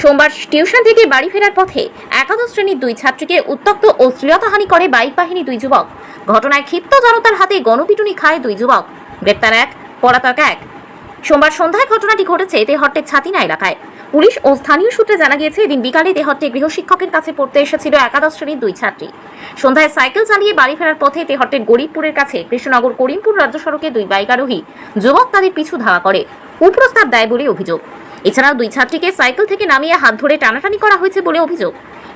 সোমবার টিউশন থেকে বাড়ি ফেরার পথে একাদশ শ্রেণির দুই ছাত্রীকে উত্তক্ত ও শ্লীলতাহানি করে বাইক বাহিনী দুই যুবক। ঘটনায় ক্ষিপ্ত জনতার হাতে গণপিটুনি খায় দুই যুবক। গ্রেপ্তার এক, পলাতক এক। সোমবার সন্ধ্যায় ঘটনাটি ঘটেছে তেহট্টের ছাতিনা এলাকায়। পুলিশ ও স্থানীয় সূত্রে জানা গিয়েছে এদিন বিকালে তেহট্টে গৃহশিক্ষকের কাছে পড়তে এসেছিল একাদশ শ্রেণির দুই ছাত্রী। সন্ধ্যায় সাইকেল চালিয়ে বাড়ি ফেরার পথে তেহট্টের গরিবপুরের কাছে কৃষ্ণনগর করিমপুর রাজ্য সড়কে দুই বাইক আরোহী যুবক তাদের পিছু ধাওয়া করে। কুপ্রস্তাব দেয় বলে অভিযোগ। এছাড়াও দুই ছাত্রীকে সাইকেল থেকে নামিয়ে হাত ধরে টানাটানি করা হয়েছে বলে অভিযোগ।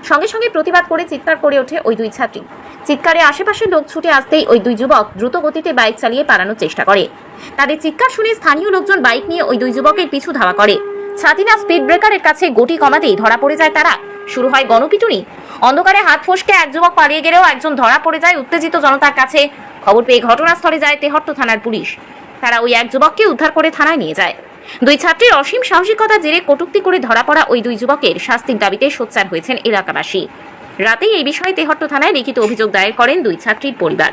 সঙ্গে সঙ্গে প্রতিবাদ করে চিৎকার করে ওঠে ওই দুই ছাত্রী। চিৎকারে আশেপাশের লোক ছুটে আসতেই ওই দুই যুবক দ্রুত গতিতে বাইক চালিয়ে পালানোর চেষ্টা করে। তাদের চিৎকার শুনে স্থানীয় লোকজন বাইক নিয়ে ওই দুই যুবকের পিছু ধাওয়া করে। ছাতিনা স্পিড ব্রেকারের কাছে গতি কমাতেই ধরা পড়ে যায় তারা। শুরু হয় গণপিটুনি। অন্ধকারে হাত ফসকে এক যুবক পালিয়ে গেলেও একজন ধরা পড়ে যায় উত্তেজিত জনতার কাছে। খবর পেয়ে ঘটনাস্থলে যায় তেহট্ট থানার পুলিশ। তারা ওই এক যুবককে উদ্ধার করে থানায় নিয়ে যায়। দুই ছাত্রীর অসীম সাহসিকতা জেরে কটূক্তি করে ধরা পড়া ওই দুই যুবকের শাস্তির দাবিতে সোচ্চার হয়েছেন এলাকাবাসী। রাতেই এই বিষয়ে তেহট্ট থানায় লিখিত অভিযোগ দায়ের করেন দুই ছাত্রীর পরিবার।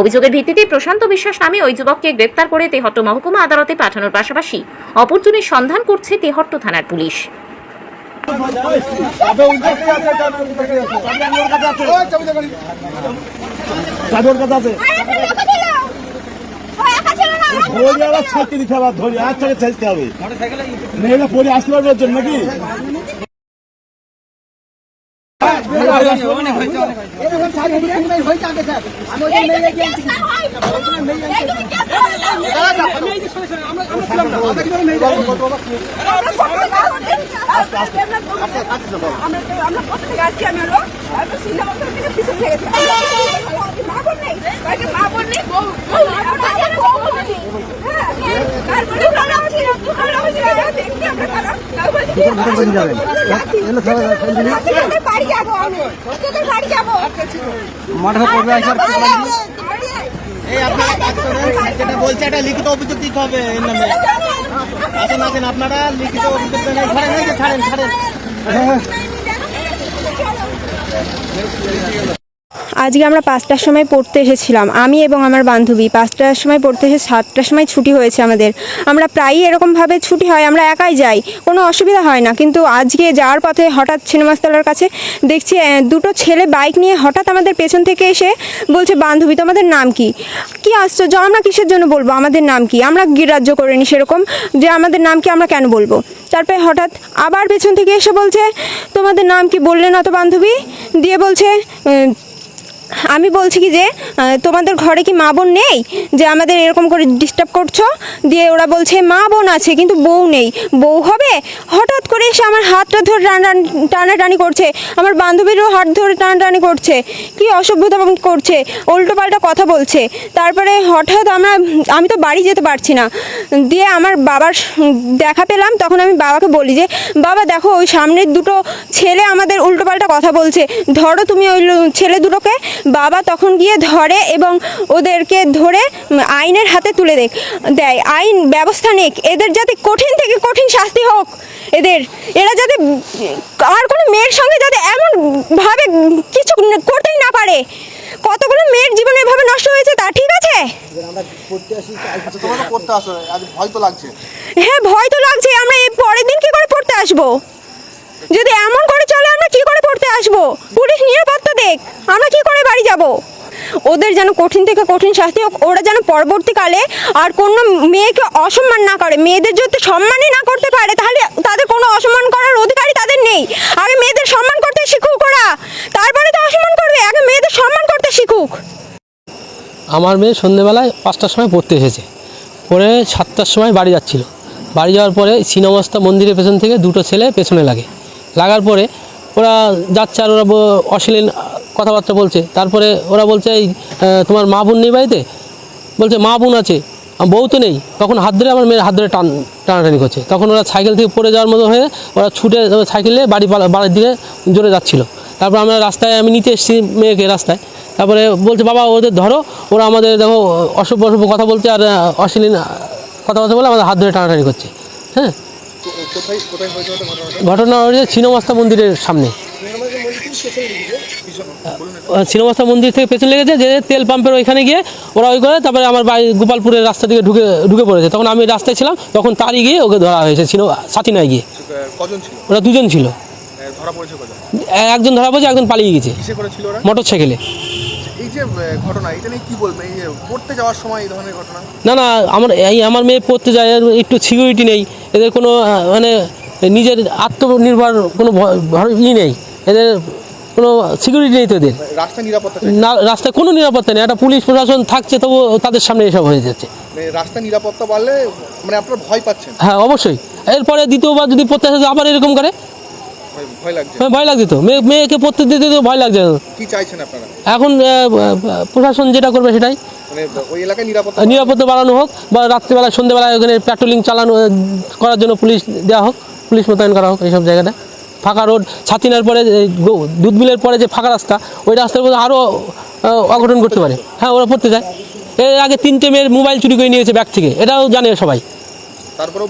অভিযোগের ভিত্তিতে প্রশান্ত বিশ্বাস নামে ওই যুবককে গ্রেপ্তার করে তেহট্ট মহকুমা আদালতে পাঠানোর পাশাপাশি অপরজনের সন্ধান করছে তেহট্ট থানার পুলিশ। চাদর আছে। ধরে আবার ছাড়তে দিতে হবে ধরে আর থেকে ছাড়তে হবে। মেয়েরা পরে আসতে পারবে জন্য নাকি? আমরা কোথায় যাচ্ছি আমি হলো তারপর সিনেমা থেকে পিছন থেকে মা বোন নেই মা বোন নেই বউ বউ বউ নেই তারপরে আমরা আছি আমরা আছি দেখতে আমরা খারাপ তোদের বাড়ি যাব আমি তোদের বাড়ি যাব মাঠে পড়বে আসার এই আপনারা কাজ করেন যেটা বলছে একটা লিখিত অভিযোগ দিতে হবে এর নামে। আসেন আসেন আপনারা লিখিত অভিযোগ দেন। ছাড়েন ছাড়েন। ছাড়েন আজকে আমরা পাঁচটার সময় পড়তে এসেছিলাম। আমি এবং আমার বান্ধবী পাঁচটার সময় পড়তে এসে সাতটার সময় ছুটি হয়েছে আমাদের। আমরা প্রায়ই এরকমভাবে ছুটি হয়, আমরা একাই যাই। কোনো অসুবিধা হয় না। কিন্তু আজকে যাওয়ার পথে হঠাৎ সিনেমাস্তলার কাছে দেখছি দুটো ছেলে বাইক নিয়ে হঠাৎ আমাদের পেছন থেকে এসে বলছে, বান্ধবী, তোমাদের নাম কি? কি আশ্চর্য, আমরা কিসের জন্য বলব? আমাদের নাম কি? আমরা গ্রাহ্য করিনি সেরকম। যে আমাদের নাম কি, আমরা কেন বলব? তারপরে হঠাৎ আবার পেছন থেকে এসে বলছে, তোমাদের নাম কি বললে না তো বান্ধবী? দিয়ে বলছে আমি বলছি কি যে তোমাদের ঘরে কি মা বোন নেই? যে আমাদের এরকম করে ডিস্টার্ব করছ? দিয়ে ওরা বলছে, মা বোন আছে, কিন্তু বউ নেই। বউ হবে? হঠাৎ করে এসে আমার হাতটা ধরে টানা- টানাটানি করছে। আমার বান্ধবীরও হাত ধরে টানাটানি করছে। কি অসভ্যতা করছে? উল্টো পাল্টা কথা বলছে। তারপরে হঠাৎ আমরা, আমি তো বাড়ি যেতে পারছি না। দিয়ে আমার বাবার দেখা পেলাম, তখন আমি বাবাকে বলি যে, বাবা, দেখো, ওই সামনের দুটো ছেলে আমাদের উল্টোপাল্টা কথা বলছে। ধরো তুমি ওই ছেলে দুটোকে বাবা তখন গিয়ে ধরে এবং ওদেরকে ধরে আইনের হাতে তুলে দেখ দেয়। আইন ব্যবস্থা নিক। এদের যাতে কঠিন থেকে কঠিন শাস্তি হোক এদের। এরা যাতে আর কোনো মেয়ের সঙ্গে যাতে এমন ভাবে কিছু করতেই না পারে। কতগুলো মেয়ের জীবন এভাবে নষ্ট হয়েছে তা ঠিক আছে? হ্যাঁ ভয় তো লাগছে। আমরা এর পরের দিন কি করে পড়তে আসব যদি এমন করে চলে আমরা কি করে পড়তে আসব পুলিশ নিরাপত্তা দেখ আমরা কি করে বাড়ি যাব ওদের যেন কঠিন থেকে কঠিন শাস্তি হোক, ওরা যেন পরবর্তীকালে আর কোনো মেয়েকে অসম্মান না করে। মেয়েদের যদি সম্মানই না করতে পারে, তাহলে তাদের কোনো অসম্মান করার অধিকারই তাদের নেই। আগে মেয়েদের সম্মান করতে শিখুক ওরা। তারপরে তো অসম্মান করবে। আগে মেয়েদের সম্মান করতে শিখুক। আমার মেয়ে সন্ধেবেলায় পাঁচটার সময় পড়তে এসেছে। পরে সাতটার সময় বাড়ি যাচ্ছিল। বাড়ি যাওয়ার পরে সিনেমাস্তা মন্দিরের পেছন থেকে দুটো ছেলে পেছনে লাগে। লাগার পরে ওরা যাচ্ছে আর ওরা অশ্লীল কথাবার্তা বলছে। তারপরে ওরা বলছে এই তোমার মা বোন নেই বাড়িতে? বলছে মা বোন আছে। আম, বউ তো নেই। তখন হাত ধরে আমার মেয়ের হাত ধরে টান টানাটানি করছে। তখন ওরা সাইকেল থেকে পড়ে যাওয়ার মতো হয়ে ওরা ছুটে সাইকেলে বাড়ি বাড়ির দিকে জোরে যাচ্ছিল। তারপর আমরা রাস্তায় আমি নিতে এসেছি মেয়েকে রাস্তায়। তারপরে বলছে বাবা ওদের ধরো। ওরা আমাদের দেখো অসভ্য অসভ্য কথা বলছে আর অশ্লীল কথাবার্তা বলে আমাদের হাত ধরে টানাটানি করছে। হ্যাঁ? ঘটনা হয়েছে ছিনমাস্তা মন্দিরের সামনে। সিনেমাস্তা মন্দির থেকে পেছনে লেগেছে যে তেল পাম্পের ওইখানে গিয়ে ওরা ওই করে তারপরে আমার বাড়ি গোপালপুরের রাস্তা থেকে ঢুকে ঢুকে পড়েছে। তখন আমি রাস্তায় ছিলাম তখন তারই গিয়ে ওকে ধরা হয়েছে ছিল সাথিনায় গিয়ে। ওরা দুজন ছিল। একজন ধরা পড়েছে একজন পালিয়ে গেছে। মোটর সাইকেলে না না আমার এই আমার মেয়ে পড়তে যায় একটু সিকিউরিটি নেই। এদের কোনো মানে নিজের আত্মনির্ভর কোনো ভয়- ভয়- ই নেই। এদের কোনো সিকিউরিটি নেই তো এদের। রাস্তা নিরাপত্তা না রাস্তায় কোনো নিরাপত্তা নেই। একটা পুলিশ প্রশাসন থাকছে তবু তাদের সামনে এসব হয়ে যাচ্ছে। মানে রাস্তা নিরাপত্তা বাড়লে মানে আপনারা ভয় পাচ্ছেন? হ্যাঁ অবশ্যই। এরপরে দ্বিতীয়বার যদি আসে আবার এরকম করে? ভয়- লাগছে। হ্যাঁ, ভয় লাগছে তো। মেয়ে মেয়েকে পড়তে দিতে তো ভয় লাগছে। কি চাইছেন আপনারা? এখন প্রশাসন যেটা করবে সেটাই। মানে ওই এলাকায় নিরাপত্তা নিরাপত্তা বাড়ানো হোক বা রাত্রিবেলা সন্ধ্যেবেলায় ওখানে প্যাট্রোলিং চালানো করার জন্য পুলিশ দেওয়া হোক পুলিশ মোতায়েন করা হোক এইসব জায়গাটা। ফাঁকা রোড, ছাতিনার পরে দুধ মিলের পরে যে ফাঁকা রাস্তা, ওই রাস্তার মধ্যে আরও অঘটন করতে পারে। হ্যাঁ ওরা পড়তে যায়। এর আগে তিনটে মেয়ের মোবাইল চুরি করে নিয়েছে ব্যাগ থেকে। এটাও জানে সবাই। তারপরেও